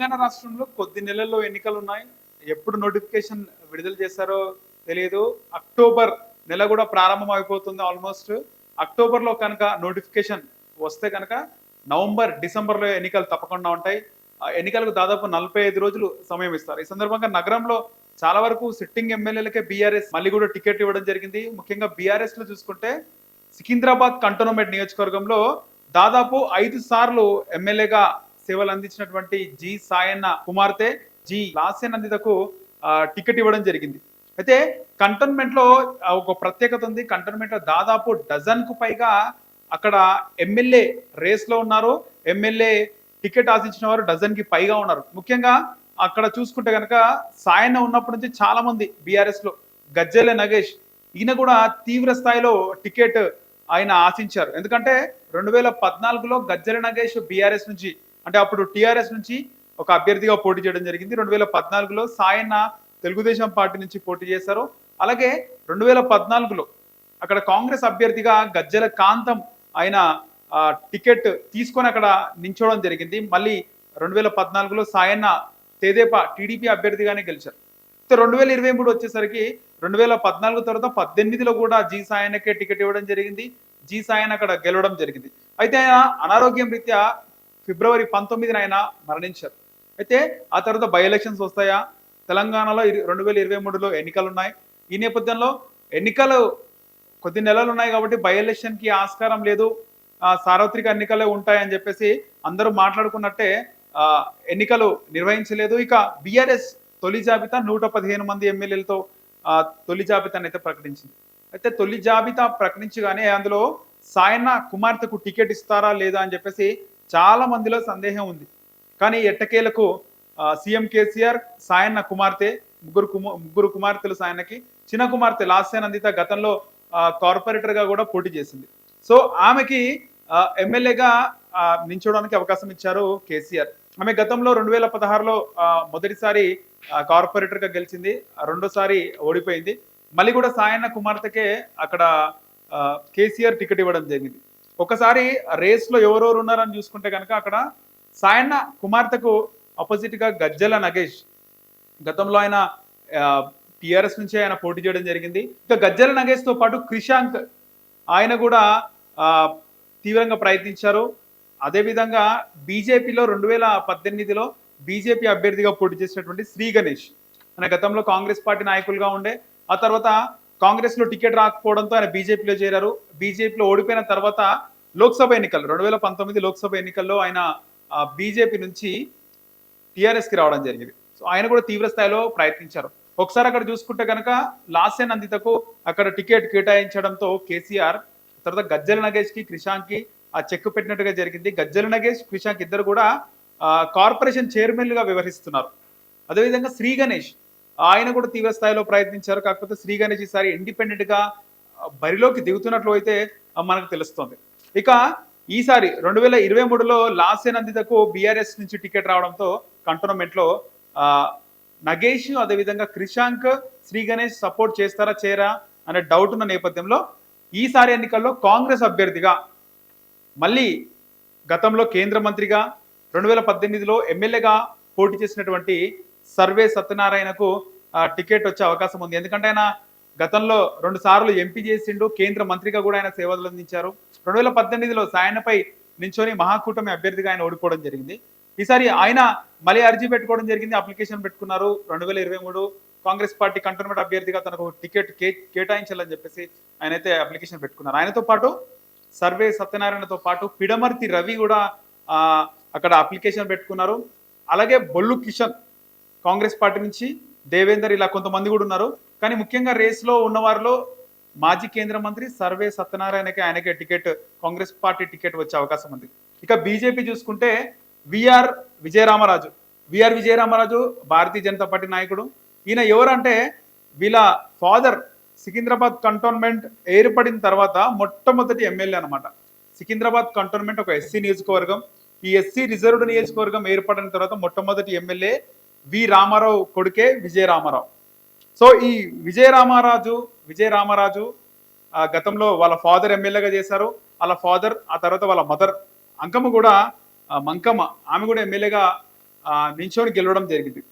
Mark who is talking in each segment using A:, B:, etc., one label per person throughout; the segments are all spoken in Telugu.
A: తెలంగాణ రాష్ట్రంలో కొద్ది నెలల్లో ఎన్నికలు ఉన్నాయి ఎప్పుడు నోటిఫికేషన్ విడుదల చేశారో తెలియదు అక్టోబర్ నెల కూడా ప్రారంభం అయిపోతుంది ఆల్మోస్ట్. అక్టోబర్లో కనుక నోటిఫికేషన్ వస్తే కనుక నవంబర్ డిసెంబర్లో ఎన్నికలు తప్పకుండా ఉంటాయి. ఆ ఎన్నికలకు దాదాపు నలభై ఐదు రోజులు సమయం ఇస్తారు. ఈ సందర్భంగా నగరంలో చాలా వరకు సిట్టింగ్ ఎమ్మెల్యేలకే బీఆర్ఎస్ మళ్ళీ కూడా టికెట్ ఇవ్వడం జరిగింది. ముఖ్యంగా బీఆర్ఎస్లో చూసుకుంటే సికింద్రాబాద్ కంటోన్మెంట్ నియోజకవర్గంలో దాదాపు ఐదు సార్లు ఎమ్మెల్యేగా సేవలు అందించినటువంటి జి సాయన్న కుమార్తె జి లాస్యనందితకు టికెట్ ఇవ్వడం జరిగింది. అయితే కంటోన్మెంట్లో ఒక ప్రత్యేకత ఉంది. కంటోన్మెంట్లో దాదాపు డజన్కు పైగా అక్కడ ఎమ్మెల్యే రేస్లో ఉన్నారు. ఎమ్మెల్యే టికెట్ ఆశించిన వారు డజన్కి పైగా ఉన్నారు. ముఖ్యంగా అక్కడ చూసుకుంటే కనుక సాయన్న ఉన్నప్పటి నుంచి చాలా మంది బీఆర్ఎస్లో గజ్జెల నగేష్ ఈయన కూడా తీవ్ర స్థాయిలో టికెట్ ఆయన ఆశించారు. ఎందుకంటే రెండు వేల పద్నాలుగులో గజ్జెల నగేష్ బీఆర్ఎస్ నుంచి అంటే అప్పుడు టిఆర్ఎస్ నుంచి ఒక అభ్యర్థిగా పోటీ చేయడం జరిగింది. రెండు వేల పద్నాలుగులో సాయన్న తెలుగుదేశం పార్టీ నుంచి పోటీ చేశారు. అలాగే రెండు వేల పద్నాలుగులో అక్కడ కాంగ్రెస్ అభ్యర్థిగా గజ్జెల కాంతం ఆయన టికెట్ తీసుకొని అక్కడ నించోవడం జరిగింది. మళ్ళీ రెండు వేల పద్నాలుగులో సాయన్న తేదేపా టీడీపీ అభ్యర్థిగానే గెలిచారు. రెండు వేల ఇరవై మూడు వచ్చేసరికి రెండు వేల పద్నాలుగు తర్వాత పద్దెనిమిదిలో కూడా జీ సాయనకే టికెట్ ఇవ్వడం జరిగింది. జీ సాయన్ అక్కడ గెలవడం జరిగింది. అయితే ఆయన అనారోగ్యం రీత్యా ఫిబ్రవరి పంతొమ్మిదిన ఆయన మరణించారు. అయితే ఆ తర్వాత బై ఎలక్షన్స్ వస్తాయా? తెలంగాణలో రెండు వేల ఇరవై మూడులో ఎన్నికలు ఉన్నాయి ఈ నేపథ్యంలో ఎన్నికలు కొద్ది నెలలు ఉన్నాయి కాబట్టి బై ఎలక్షన్కి ఆస్కారం లేదు. సార్వత్రిక ఎన్నికలే ఉంటాయని చెప్పేసి అందరూ మాట్లాడుకున్నట్టే ఎన్నికలు నిర్వహించలేదు. ఇక బిఆర్ఎస్ తొలి జాబితా నూట పదిహేను మంది ఎమ్మెల్యేలతో తొలి జాబితాను అయితే ప్రకటించింది. అయితే తొలి జాబితా ప్రకటించగానే అందులో సాయన్న కుమార్తెకు టికెట్ ఇస్తారా లేదా అని చెప్పేసి చాలా మందిలో సందేహం ఉంది. కానీ ఎట్టకేలకు సీఎం కేసీఆర్ సాయన్న కుమార్తె ముగ్గురు కుమ ముగ్గురు కుమార్తెలు సాయన్నకి చిన్న కుమార్తె లాస్యానందిత గతంలో కార్పొరేటర్గా కూడా పోటీ చేసింది. సో ఆమెకి ఎమ్మెల్యేగా నించోడానికి అవకాశం ఇచ్చారు కేసీఆర్. ఆమె గతంలో రెండు వేల పదహారులో మొదటిసారి కార్పొరేటర్గా కార్పొరేటర్గా గెలిచింది. రెండోసారి ఓడిపోయింది. మళ్ళీ కూడా సాయన్న కుమార్తెకే అక్కడ కేసీఆర్ టికెట్ ఇవ్వడం జరిగింది. ఒకసారి రేస్లో ఎవరెవరు ఉన్నారని చూసుకుంటే కనుక అక్కడ సాయన్న కుమార్తెకు ఆపోజిట్గా గజ్జల నగేష్. గతంలో ఆయన టిఆర్ఎస్ నుంచి ఆయన పోటీ చేయడం జరిగింది. ఇక గజ్జల నగేష్తో పాటు క్రిషాంక్ ఆయన కూడా తీవ్రంగా ప్రయత్నించారు. అదేవిధంగా బీజేపీలో రెండు వేల పద్దెనిమిదిలో బీజేపీ అభ్యర్థిగా పోటీ చేసినటువంటి శ్రీ గణేష్. ఆయన గతంలో కాంగ్రెస్ పార్టీ నాయకులుగా ఉండే ఆ తర్వాత కాంగ్రెస్లో టికెట్ రాకపోవడంతో ఆయన బీజేపీలో చేరారు. బీజేపీలో ఓడిపోయిన తర్వాత లోక్సభ ఎన్నికలు రెండు వేల పంతొమ్మిది లోక్సభ ఎన్నికల్లో ఆయన బీజేపీ నుంచి టిఆర్ఎస్కి రావడం జరిగింది. సో ఆయన కూడా తీవ్ర స్థాయిలో ప్రయత్నించారు. ఒకసారి అక్కడ చూసుకుంటే కనుక లాస్య నందితకు అక్కడ టికెట్ కేటాయించడంతో కేసీఆర్ తర్వాత గజ్జల నగేష్కి క్రిషాంక్కి ఆ చెక్ పెట్టినట్టుగా జరిగింది. గజ్జల నగేష్ క్రిషాంక్ ఇద్దరు కూడా కార్పొరేషన్ చైర్మన్లుగా గా వ్యవహరిస్తున్నారు. అదేవిధంగా శ్రీ గణేష్ ఆయన కూడా తీవ్ర స్థాయిలో ప్రయత్నించారు. కాకపోతే శ్రీ గణేష్ ఈసారి ఇండిపెండెంట్గా బరిలోకి దిగుతున్నట్లు అయితే మనకు తెలుస్తుంది. ఇక ఈసారి రెండు వేల ఇరవై మూడులో లాసే నందితకు బీఆర్ఎస్ నుంచి టికెట్ రావడంతో కంటోన్మెంట్లో ఆ, నగేష్ అదేవిధంగా క్రిషాంక్ శ్రీ గణేష్ సపోర్ట్ చేస్తారా చేయరా అనే డౌట్ ఉన్న నేపథ్యంలో ఈసారి ఎన్నికల్లో కాంగ్రెస్ అభ్యర్థిగా మళ్ళీ గతంలో కేంద్ర మంత్రిగా రెండు వేల పద్దెనిమిదిలో ఎమ్మెల్యేగా పోటీ చేసినటువంటి సర్వే సత్యనారాయణకు టికెట్ వచ్చే అవకాశం ఉంది. ఎందుకంటే ఆయన గతంలో రెండు సార్లు ఎంపీ చేసిండు కేంద్ర మంత్రిగా కూడా ఆయన సేవలు అందించారు. రెండు వేల పద్దెనిమిదిలో సాయనపై నించొని మహాకూటమి అభ్యర్థిగా ఆయన ఓడిపోవడం జరిగింది. ఈసారి ఆయన మళ్ళీ అర్జీ పెట్టుకోవడం జరిగింది అప్లికేషన్ పెట్టుకున్నారు. రెండు వేల ఇరవై మూడు కాంగ్రెస్ పార్టీ కంటోన్మెంట్ అభ్యర్థిగా తనకు టికెట్ కే కేటాయించాలని చెప్పేసి ఆయన అయితే అప్లికేషన్ పెట్టుకున్నారు. ఆయనతో పాటు సర్వే సత్యనారాయణతో పాటు పిడమర్తి రవి కూడా అక్కడ అప్లికేషన్ పెట్టుకున్నారు. అలాగే బొల్లు కిషన్ కాంగ్రెస్ పార్టీ నుంచి దేవేందర్ ఇలా కొంతమంది కూడా ఉన్నారు. కానీ ముఖ్యంగా రేస్లో ఉన్న వారిలో మాజీ కేంద్ర మంత్రి సర్వే సత్యనారాయణకి ఆయనకే టికెట్ కాంగ్రెస్ పార్టీ టికెట్ వచ్చే అవకాశం ఉంది. ఇక బీజేపీ చూసుకుంటే VR Vijayaramaraju. VR Vijayaramaraju Bharatiya Janata party నాయకుడు. ఈయన ఎవరంటే వీళ్ళ ఫాదర్ సికింద్రాబాద్ కంటోన్మెంట్ ఏర్పడిన తర్వాత మొట్టమొదటి ఎమ్మెల్యే అన్నమాట. సికింద్రాబాద్ కంటోన్మెంట్ ఒక ఎస్సీ నియోజకవర్గం. ఈ ఎస్సీ రిజర్వ్డ్ నియోజకవర్గం ఏర్పడిన తర్వాత మొట్టమొదటి ఎమ్మెల్యే వి రామారావు కొడుకే విజయ రామారావు. సో ఈ విజయ రామారాజు విజయ రామారాజు గతంలో వాళ్ళ ఫాదర్ ఎమ్మెల్యేగా చేశారు. వాళ్ళ ఫాదర్ ఆ తర్వాత వాళ్ళ మదర్ అంకమ్మ కూడా మంకమ్మ ఆమె కూడా ఎమ్మెల్యేగా నించోని గెలవడం జరిగింది.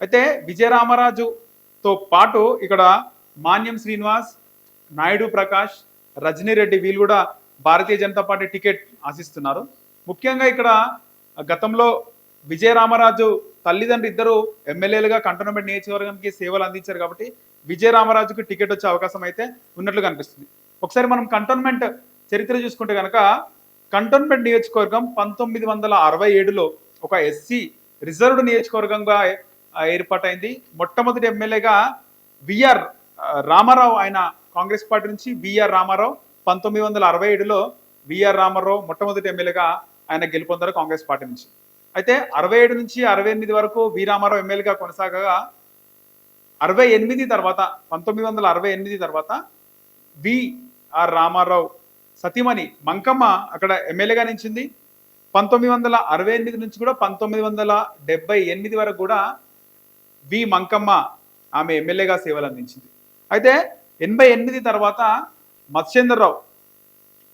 A: అయితే విజయరామరాజుతో పాటు ఇక్కడ మాన్యం శ్రీనివాస్ నాయుడు ప్రకాష్ రజనీ రెడ్డి వీళ్ళు కూడా భారతీయ జనతా పార్టీ టికెట్ ఆశిస్తున్నారు. ముఖ్యంగా ఇక్కడ గతంలో విజయ రామరాజు తల్లిదండ్రులు ఇద్దరు ఎమ్మెల్యేలుగా కంటోన్మెంట్ నియోజకవర్గానికి సేవలు అందించారు కాబట్టి విజయ విజయరామరాజుకు టికెట్ వచ్చే అవకాశం అయితే ఉన్నట్లు కనిపిస్తుంది. ఒకసారి మనం కంటోన్మెంట్ చరిత్ర చూసుకుంటే కనుక కంటోన్మెంట్ నియోజకవర్గం పంతొమ్మిది వందల అరవై ఏడులో ఒక ఎస్సీ రిజర్వ్డ్ నియోజకవర్గంగా ఏర్పాటైంది. మొట్టమొదటి ఎమ్మెల్యేగా విఆర్ రామారావు ఆయన కాంగ్రెస్ పార్టీ నుంచి విఆర్ రామారావు పంతొమ్మిది వందల అరవై ఏడులో విఆర్ రామారావు మొట్టమొదటి ఎమ్మెల్యేగా ఆయన గెలుపొందారు కాంగ్రెస్ పార్టీ నుంచి. అయితే అరవై ఏడు నుంచి అరవై ఎనిమిది వరకు వి రామారావు ఎమ్మెల్యేగా కొనసాగగా అరవై ఎనిమిది తర్వాత పంతొమ్మిది వందల అరవై ఎనిమిది తర్వాత వి ఆర్ రామారావు సతీమణి మంకమ్మ అక్కడ ఎమ్మెల్యేగా నిలిచింది. పంతొమ్మిది వందల అరవై ఎనిమిది నుంచి కూడా పంతొమ్మిది వందల డెబ్బై ఎనిమిది వరకు కూడా వి మంకమ్మ ఆమె ఎమ్మెల్యేగా సేవలు అందించింది. అయితే ఎనభై ఎనిమిది తర్వాత మత్స్యేంద్రరావు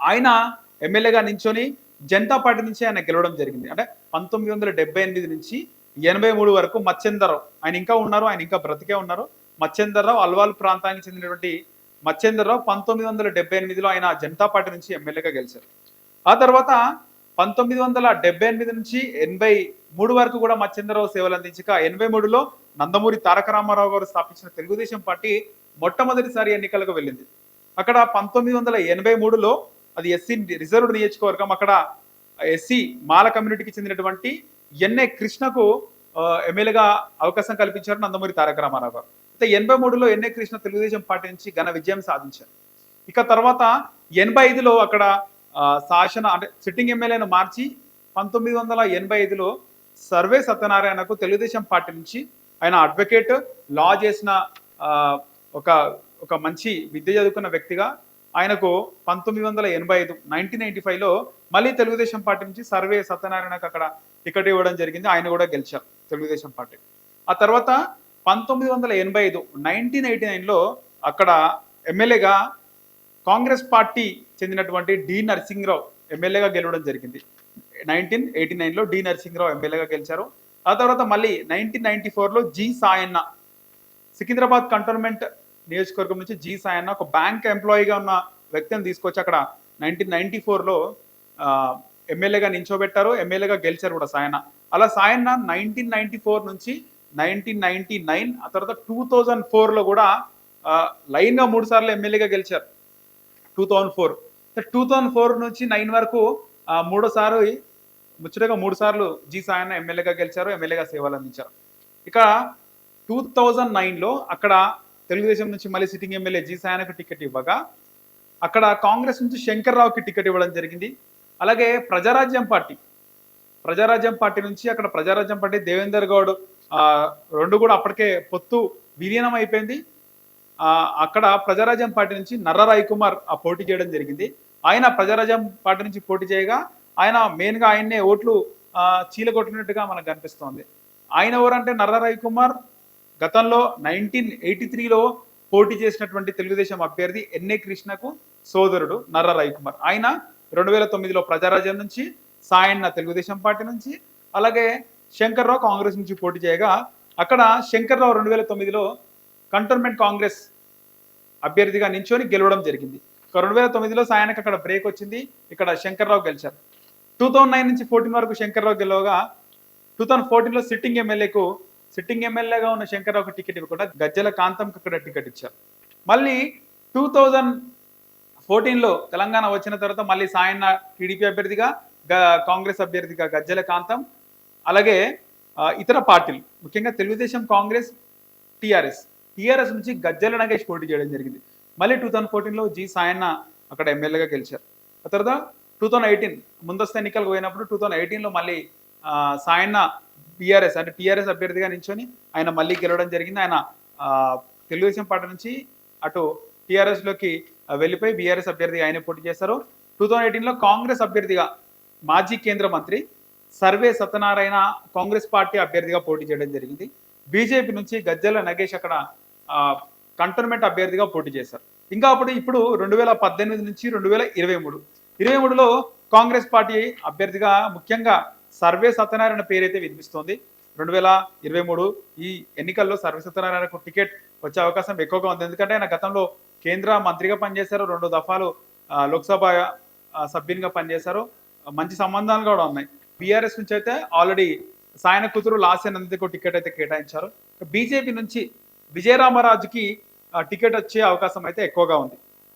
A: ఆయన ఎమ్మెల్యేగా నించొని జనతా పార్టీ నుంచి ఆయన గెలవడం జరిగింది. అంటే పంతొమ్మిది వందల డెబ్బై ఎనిమిది నుంచి ఎనభై మూడు వరకు మత్స్యేంద్రరావు ఆయన ఇంకా ఉన్నారు ఆయన ఇంకా బ్రతికే ఉన్నారు. మత్స్యేంద్రరావు అల్వాల్ ప్రాంతానికి చెందినటువంటి మత్స్యేంద్రరావు పంతొమ్మిది వందల డెబ్బై ఎనిమిదిలో ఆయన జనతా పార్టీ నుంచి ఎమ్మెల్యేగా గెలిచారు. ఆ తర్వాత పంతొమ్మిది వందల డెబ్బై ఎనిమిది నుంచి ఎనభై మూడు వరకు కూడా మత్స్యందరరావు సేవలు అందించక ఎనభై మూడులో నందమూరి తారక రామారావు గారు స్థాపించిన తెలుగుదేశం పార్టీ మొట్టమొదటిసారి ఎన్నికలకు వెళ్ళింది. అక్కడ పంతొమ్మిది వందల ఎనభై మూడులో అది ఎస్సీ రిజర్వ్డ్ నియోజకవర్గం అక్కడ ఎస్సీ మాల కమ్యూనిటీకి చెందినటువంటి ఎన్ఏ కృష్ణకు ఎమ్మెల్యేగా అవకాశం కల్పించారు నందమూరి తారక రామారావు గారు. అయితే ఎనభై మూడులో ఎన్ఏ కృష్ణ తెలుగుదేశం పార్టీ నుంచి ఘన విజయం సాధించారు. ఇక తర్వాత ఎనభై ఐదులో అక్కడ శాసన అంటే సిట్టింగ్ ఎమ్మెల్యేను మార్చి పంతొమ్మిది వందల ఎనభై ఐదులో సర్వే సత్యనారాయణకు తెలుగుదేశం పార్టీ నుంచి ఆయన అడ్వకేట్ లా చేసిన ఒక ఒక మంచి విద్య చదువుకున్న వ్యక్తిగా ఆయనకు పంతొమ్మిది వందల ఎనభై ఐదు నైన్టీన్ నైన్టీ ఫైవ్లో మళ్ళీ తెలుగుదేశం పార్టీ నుంచి సర్వే సత్యనారాయణకు అక్కడ టికెట్ ఇవ్వడం జరిగింది. ఆయన కూడా గెలిచారు తెలుగుదేశం పార్టీ. ఆ తర్వాత పంతొమ్మిది వందల ఎనభై ఐదు నైన్టీన్ ఎయిటీ నైన్లో అక్కడ ఎమ్మెల్యేగా కాంగ్రెస్ పార్టీ చెందినటువంటి డి నరసింహరావు ఎమ్మెల్యేగా గెలవడం జరిగింది. నైన్టీన్ ఎయిటీ నైన్లో డి నరసింహరావు ఎమ్మెల్యేగా గెలిచారు. ఆ తర్వాత మళ్ళీ నైన్టీన్ నైన్టీ ఫోర్లో జి సాయన్న సికింద్రాబాద్ కంటోన్మెంట్ నియోజకవర్గం నుంచి జీ సాయన్న ఒక బ్యాంక్ ఎంప్లాయీగా ఉన్న వ్యక్తిని తీసుకొచ్చి అక్కడ నైన్టీన్ నైన్టీ ఫోర్లో ఎమ్మెల్యేగా నించోబెట్టారు. ఎమ్మెల్యేగా గెలిచారు కూడా సాయన్న. అలా సాయన్న నైన్టీన్ నైన్టీ ఫోర్ నుంచి నైన్టీన్ నైన్టీ నైన్ ఆ తర్వాత టూ థౌజండ్ ఫోర్లో కూడా లైన్గా మూడు సార్లు ఎమ్మెల్యేగా గెలిచారు. Two thousand four two thousand four నుంచి నైన్ వరకు మూడోసారి ముచ్చటగా మూడు సార్లు జీ సాయన్న ఎమ్మెల్యేగా గెలిచారు ఎమ్మెల్యేగా సేవలు అందించారు ఇక టూ థౌజండ్ నైన్లో అక్కడ తెలుగుదేశం నుంచి మళ్ళీ సిట్టింగ్ ఎమ్మెల్యే జి సాయనకు టికెట్ ఇవ్వగా అక్కడ కాంగ్రెస్ నుంచి శంకర్రావుకి టికెట్ ఇవ్వడం జరిగింది. అలాగే ప్రజారాజ్యం పార్టీ ప్రజారాజ్యం పార్టీ నుంచి అక్కడ ప్రజారాజ్యం పార్టీ దేవేందర్ గౌడ్ రెండు కూడా అప్పటికే పొత్తు విలీనం అయిపోయింది. అక్కడ ప్రజారాజ్యం పార్టీ నుంచి నర్ర రాయ్ కుమార్ ఆ పోటీ చేయడం జరిగింది. ఆయన ప్రజారాజ్యం పార్టీ నుంచి పోటీ చేయగా ఆయన మెయిన్గా ఆయన్నే ఓట్లు ఆ, చీలగొట్టినట్టుగా మనకు కనిపిస్తోంది. ఆయన ఎవరంటే నర్ర రాయ్ కుమార్ గతంలో నైన్టీన్ ఎయిటీ త్రీలో పోటీ చేసినటువంటి తెలుగుదేశం అభ్యర్థి ఎన్ఏ కృష్ణకు సోదరుడు నర్ర రవికుమార్. ఆయన రెండు వేల తొమ్మిదిలో ప్రజారాజ్యం నుంచి సాయన్న తెలుగుదేశం పార్టీ నుంచి అలాగే శంకర్రావు కాంగ్రెస్ నుంచి పోటీ చేయగా అక్కడ శంకర్రావు రెండు వేల తొమ్మిదిలో కంటోన్మెంట్ కాంగ్రెస్ అభ్యర్థిగా నించొని గెలవడం జరిగింది. రెండు వేల తొమ్మిదిలో సాయానికి అక్కడ బ్రేక్ వచ్చింది. ఇక్కడ శంకర్రావు గెలిచారు. టూ థౌజండ్ నైన్ నుంచి ఫోర్టీన్ వరకు శంకర్రావు గెలవగా టూ థౌజండ్ ఫోర్టీన్లో సిట్టింగ్ ఎమ్మెల్యేకు సిట్టింగ్ ఎమ్మెల్యేగా ఉన్న శంకర్రావుకి టికెట్ ఇవ్వకుండా గజ్జల కాంతంకి అక్కడ టికెట్ ఇచ్చారు. మళ్ళీ టూ థౌజండ్ ఫోర్టీన్లో తెలంగాణ వచ్చిన తర్వాత మళ్ళీ సాయన్న టీడీపీ అభ్యర్థిగా కాంగ్రెస్ అభ్యర్థిగా గజ్జల కాంతం అలాగే ఇతర పార్టీలు ముఖ్యంగా తెలుగుదేశం కాంగ్రెస్ టీఆర్ఎస్. టీఆర్ఎస్ నుంచి గజ్జల నగేష్ పోటీ చేయడం జరిగింది. మళ్ళీ టూ థౌజండ్ ఫోర్టీన్లో జి సాయన్న అక్కడ ఎమ్మెల్యేగా గెలిచారు. ఆ తర్వాత టూ థౌజండ్ ఎయిటీన్ ముందస్తు ఎన్నికలకు పోయినప్పుడు టూ థౌజండ్ ఎయిటీన్లో మళ్ళీ సాయన్న టీఆర్ఎస్ అంటే టీఆర్ఎస్ అభ్యర్థిగా నించొని ఆయన మళ్ళీ గెలవడం జరిగింది. ఆయన తెలుగుదేశం పార్టీ నుంచి అటు టీఆర్ఎస్లోకి వెళ్ళిపోయి బీఆర్ఎస్ అభ్యర్థిగా ఆయన పోటీ చేశారు. టూ థౌజండ్ ఎయిటీన్లో కాంగ్రెస్ అభ్యర్థిగా మాజీ కేంద్ర మంత్రి సర్వే సత్యనారాయణ కాంగ్రెస్ పార్టీ అభ్యర్థిగా పోటీ చేయడం జరిగింది. బీజేపీ నుంచి గజ్జల నగేష్ అక్కడ కంటోన్మెంట్ అభ్యర్థిగా పోటీ చేశారు. ఇంకా అప్పుడు ఇప్పుడు రెండు వేల పద్దెనిమిది నుంచి రెండు వేల ఇరవై మూడు. ఇరవై మూడులో కాంగ్రెస్ పార్టీ అభ్యర్థిగా ముఖ్యంగా సర్వే సత్యనారాయణ పేరైతే వినిపిస్తోంది. రెండు వేల ఇరవై మూడు ఈ ఎన్నికల్లో సర్వే సత్యనారాయణకు టికెట్ వచ్చే అవకాశం ఎక్కువగా ఉంది. ఎందుకంటే ఆయన గతంలో కేంద్ర మంత్రిగా పనిచేశారు. రెండు దఫాలు లోక్సభ సభ్యునిగా పనిచేశారు. మంచి సంబంధాలు కూడా ఉన్నాయి. బీఆర్ఎస్ నుంచి అయితే ఆల్రెడీ సాయన కూతురు లాస్య నందికు టికెట్ అయితే కేటాయించారు. బీజేపీ నుంచి విజయరామరాజుకి టికెట్ వచ్చే అవకాశం అయితే ఎక్కువగా ఉంది.